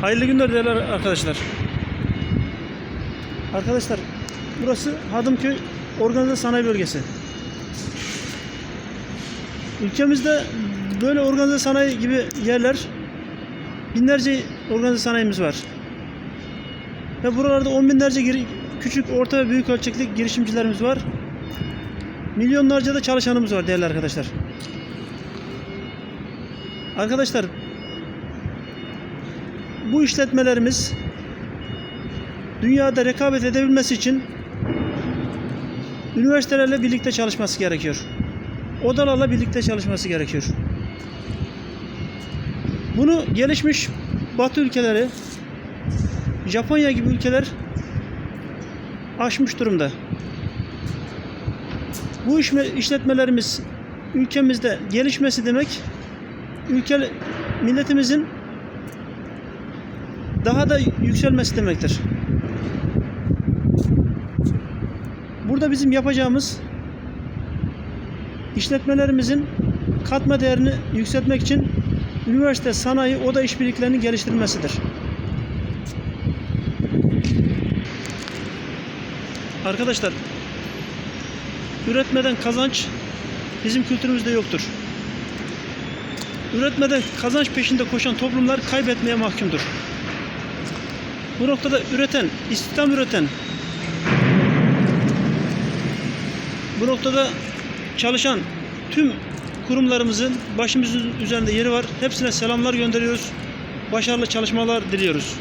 Hayırlı günler değerli arkadaşlar. Arkadaşlar burası Hadımköy Organize Sanayi Bölgesi. Ülkemizde böyle organize sanayi gibi yerler binlerce organize sanayimiz var. Ve buralarda on binlerce küçük, orta ve büyük ölçekli girişimcilerimiz var. Milyonlarca da çalışanımız var değerli arkadaşlar. Arkadaşlar bu işletmelerimiz dünyada rekabet edebilmesi için üniversitelerle birlikte çalışması gerekiyor. Odalarla birlikte çalışması gerekiyor. Bunu gelişmiş Batı ülkeleri, Japonya gibi ülkeler aşmış durumda. Bu işme, işletmelerimiz ülkemizde gelişmesi demek ülke milletimizin daha da yükselmesi demektir. Burada bizim yapacağımız işletmelerimizin katma değerini yükseltmek için üniversite, sanayi, oda işbirliklerinin geliştirilmesidir. Arkadaşlar, üretmeden kazanç bizim kültürümüzde yoktur. Üretmeden kazanç peşinde koşan toplumlar kaybetmeye mahkumdur. Bu noktada üreten, istihdam üreten, bu noktada çalışan tüm kurumlarımızın başımızın üzerinde yeri var. Hepsine selamlar gönderiyoruz. Başarılı çalışmalar diliyoruz.